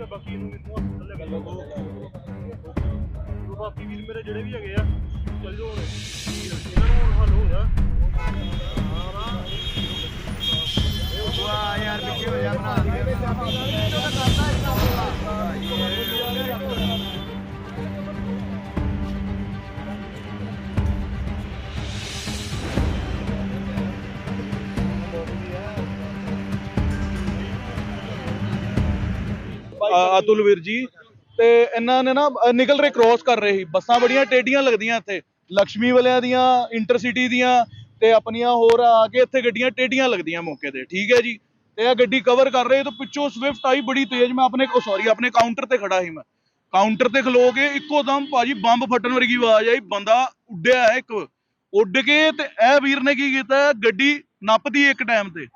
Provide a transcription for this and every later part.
ਤੇ ਬਾਕੀ ਨੂੰ ਮੈਨੂੰ ਹਸਪਤਾਲ ਲੈ ਗਿਆ ਬਾਕੀ ਵੀਰ ਮੇਰੇ ਜਿਹੜੇ ਵੀ ਹੈਗੇ ਆ, ਚੱਲ ਜਾਓ ਹੁਣ। ਇਹਨਾਂ ਨੂੰ ਹੱਲ ਹੋ ਗਿਆ। ਯਾਰ, ਪਿੱਛੇ ਹੋ ਜਾ ਬਣਾ। ਅਤੁਲ ਵੀਰ ਜੀ। ਤੇ ਇਹਨਾਂ ਨੇ ਨਾ ਨਿਕਲ ਰਹੇ ਕ੍ਰੋਸ ਕਰ ਰਹੇ ਸੀ। ਬੱਸਾਂ ਬੜੀਆਂ ਟੇਡੀਆਂ ਲੱਗਦੀਆਂ ਇੱਥੇ। ਲక్ష్ਮੀ ਵਾਲਿਆਂ ਦੀਆਂ ਇੰਟਰਸਿਟੀ ਦੀਆਂ ਤੇ ਆਪਣੀਆਂ ਹੋਰ ਆ ਕੇ ਇੱਥੇ ਗੱਡੀਆਂ ਟੇਡੀਆਂ ਲੱਗਦੀਆਂ ਮੌਕੇ ਤੇ। ਠੀਕ ਹੈ ਜੀ। ਤੇ ਇਹ ਗੱਡੀ ਕਵਰ ਕਰ ਰਹੇ ਤੇ ਪਿੱਛੋਂ ਸਵਿਫਟ ਆਈ, ਬੜੀ ਤੇਜ਼। ਮੈਂ ਆਪਣੇ ਸੌਰੀ ਆਪਣੇ ਕਾਊਂਟਰ ਤੇ ਖੜਾ ਸੀ ਮੈਂ। ਕਾਊਂਟਰ ਤੇ ਖਲੋ ਕੇ ਇੱਕੋ ਦਮ ਭਾਜੀ ਬੰਬ ਫਟਣ ਵਰਗੀ ਆਵਾਜ਼ ਆਈ। ਬੰਦਾ ਉੱਡਿਆ ਹੈ ਇੱਕ। ਉੱਡ ਕੇ ਤੇ ਇਹ ਵੀਰ ਨੇ ਕੀ ਕੀਤਾ? ਗੱਡੀ ਨੱਪਦੀ ਇੱਕ ਟਾਈਮ ਤੇ।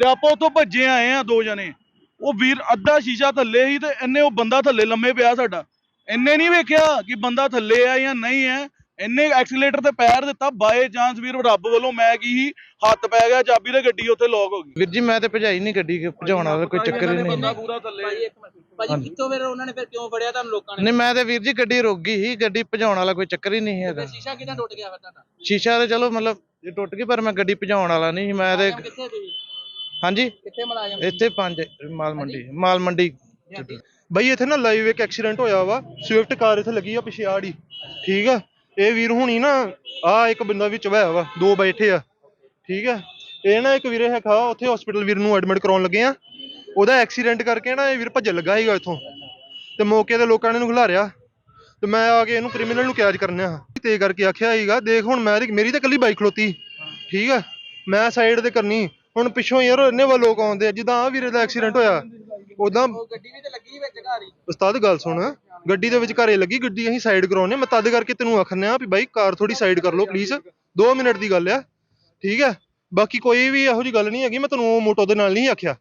ਤੇ ਆਪਾਂ ਉੱਥੋਂ ਭੱਜੇ ਆਏ ਆ ਦੋ ਜਣੇ। ਉਹ ਵੀਰ ਅੱਧਾ ਸ਼ੀਸ਼ਾ ਥੱਲੇ ਸੀ ਤੇ ਇਹਨੇ ਉਹ ਬੰਦਾ ਥੱਲੇ ਲੰਮੇ ਪਿਆ ਸਾਡਾ। ਇਹਨੇ ਨਹੀਂ ਵੇਖਿਆ ਕਿ ਬੰਦਾ ਥੱਲੇ ਆ ਜਾਂ ਨਹੀਂ ਹੈ ਇਹਨੇ ਐਕਸੀਲੇਟਰ ਤੇ ਪੈਰ ਦਿੱਤਾ ਬਾਏ ਚਾਂਸ ਵੀਰ ਰੱਬ ਵੱਲੋਂ ਮੈਂ ਕੀ ਸੀ ਹੱਥ ਪੈ ਗਿਆ ਚਾਬੀ ਤੇ ਗੱਡੀ ਉੱਥੇ ਲੋਕ ਹੋ ਗਈ। ਵੀਰ ਜੀ ਮੈਂ ਤੇ ਭਜਾਈ ਨਹੀਂ ਗੱਡੀ ਭਜਾਉਣ ਵਾਲਾ ਕੋਈ ਚੱਕਰ ਹੀ ਬੰਦਾ ਨਹੀਂ ਪੂਰਾ ਥੱਲੇ। ਭਾਜੀ ਇੱਕ ਮਿੰਟ ਭਾਜੀ ਕਿੱਥੋਂ ਫਿਰ ਉਹਨਾਂ ਨੇ ਫਿਰ ਕਿਉਂ ਫੜਿਆ ਤੁਹਾਨੂੰ ਲੋਕਾਂ ਨੇ? ਨਹੀਂ ਮੈਂ ਤੇ ਵੀਰ ਜੀ ਗੱਡੀ ਰੁਕ ਗਈ ਸੀ ਗੱਡੀ ਭਜਾਉਣ ਵਾਲਾ ਕੋਈ ਚੱਕਰ ਹੀ ਨਹੀਂ ਹੈਗਾ। ਸ਼ੀਸ਼ਾ ਕਿਦਾਂ ਟੁੱਟ ਗਿਆ ਫਿਰ ਤੁਹਾਡਾ? ਸ਼ੀਸ਼ਾ ਤੇ ਚਲੋ ਮਤਲਬ ਇਹ ਟੁੱਟ ਗਈ ਪਰ ਮੈਂ ਗੱਡੀ ਭਜਾਉਣ ਵਾਲਾ ਨਹੀਂ ਸੀ, ਮੈਂ ਤੇ ਕਿੱਥੇ ਸੀ ਹਾਂਜੀ। ਕਿੱਥੇ ਮੁਲਾਜ਼ਮ ਇੱਥੇ ਪੰਜ ਮਾਲ ਮੰਡੀ। ਮਾਲ ਮੰਡੀ। ਬਈ ਇੱਥੇ ਨਾ ਲਾਈਵ ਇੱਕ ਐਕਸੀਡੈਂਟ ਹੋਇਆ ਵਾ। ਸਵਿਫਟ ਕਾਰ ਇੱਥੇ ਲੱਗੀ ਆ ਪਿਛੇ ਆੜੀ। ਠੀਕ ਆ? ਇਹ ਵੀਰ ਹੁਣੀ ਨਾ ਆ ਇੱਕ ਬੰਦਾ ਵਿੱਚ ਵਹਿਆ ਵਾ। ਦੋ ਬੈਠੇ ਆ। ਠੀਕ ਆ? ਇਹ ਨਾ ਇੱਕ ਵੀਰੇ ਹੈਗਾ ਉੱਥੇ ਹਸਪੀਟਲ ਵੀਰ ਨੂੰ ਐਡਮਿਟ ਕਰਾਉਣ ਲੱਗੇ ਆ। ਉਹਦਾ ਐਕਸੀਡੈਂਟ ਕਰਕੇ ਨਾ ਇਹ ਵੀਰ ਭੱਜਣ ਲੱਗਾ ਸੀਗਾ ਇੱਥੋਂ। ਤੇ ਮੌਕੇ ਤੇ ਲੋਕਾਂ ਨੇ ਇਹਨੂੰ ਖਿਲਾਰਿਆ। ਤੇ ਮੈਂ ਆ ਕੇ ਇਹਨੂੰ ਕ੍ਰਿਮੀਨਲ ਨੂੰ ਕੈਚ ਕਰਨਿਆ। ਤੇ ਕਰਕੇ ਆਖਿਆ ਸੀਗਾ ਦੇਖ ਹੁਣ ਮੈਂ ਮੇਰੀ ਤਾਂ ਕੱਲੀ ਬਾਈਕ ਖਲੋਤੀ। ਠੀਕ ਆ? ਮੈਂ ਸਾਈਡ ਤੇ ਕਰਨੀ। ਹੁਣ ਪਿੱਛੋਂ ਯਾਰ ਇੰਨੇ ਵਾ ਲੋਕ ਆਉਂਦੇ ਆ ਜਿੱਦਾਂ ਆ ਵੀਰੇ ਦਾ ਐਕਸੀਡੈਂਟ ਹੋਇਆ ਉਦਾਂ ਗੱਡੀ ਵੀ ਤੇ ਲੱਗੀ ਵਿੱਚ ਘਰ ਉਸਤਾਦ ਗੱਲ ਸੁਣ ਗੱਡੀ ਦੇ ਵਿੱਚ ਘਰੇ ਲੱਗੀ ਗੱਡੀ ਅਸੀਂ ਸਾਈਡ ਕਰਾਉਨੇ ਮੈਂ ਤਦ ਕਰਕੇ ਤੈਨੂੰ ਆਖਨੇ ਆ ਵੀ ਬਾਈ ਕਾਰ ਥੋੜੀ ਸਾਈਡ ਕਰ ਲਓ ਪਲੀਜ਼ 2 ਮਿੰਟ ਦੀ ਗੱਲ ਆ ਠੀਕ ਹੈ ਬਾਕੀ ਕੋਈ ਵੀ ਇਹੋ ਜੀ ਗੱਲ ਨਹੀਂ ਹੈਗੀ ਮੈਂ ਤੈਨੂੰ ਮੋਟੋ ਦੇ ਨਾਲ ਨਹੀਂ ਆਖਿਆ।